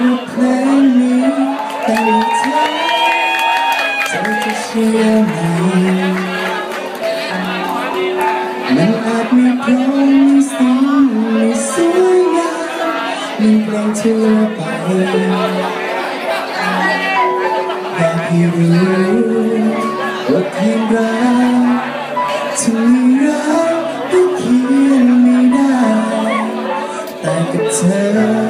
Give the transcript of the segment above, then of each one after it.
บทเพลงนี้แต่เธอเธจะเชื่อไหมมันอาจมีพร้อมมีสีมีสวยงามมีเพงเชื่อไปแต่ให้รู้ว่าเพลรักที่มีรักก็เขียนไม่ได้แต่กับเธอ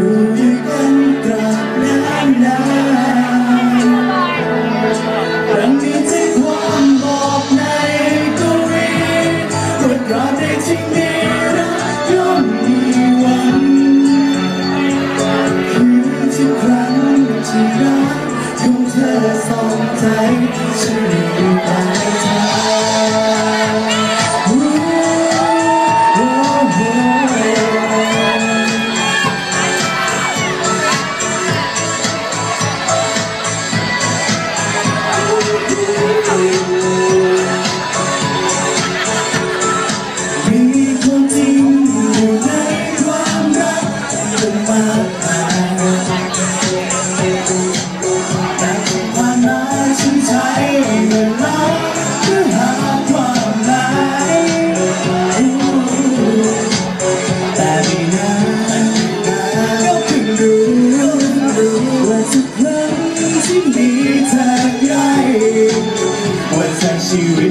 you.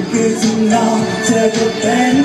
You're good to know, take advantage.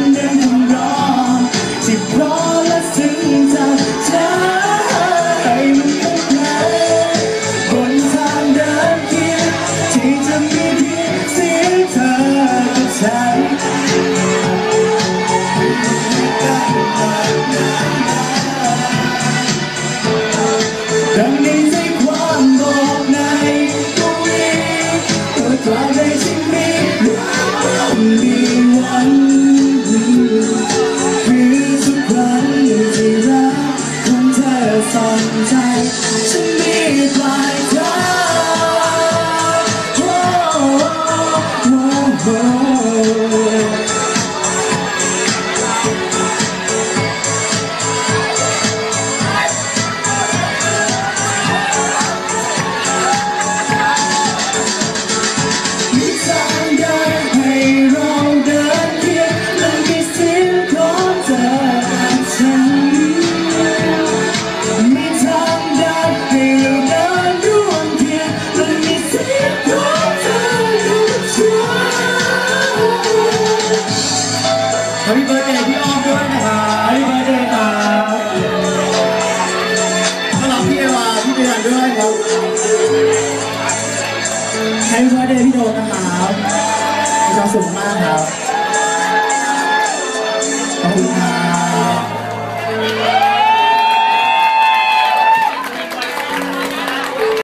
Happy birthday พี่อ้อมด้วยนะครับ Happy birthday ครับสำหรับพี่เอวาพี่เบียรด้วยครับ Happy birthday พี่โดนนะครับมีความสุขมากครับขอบคุณครับ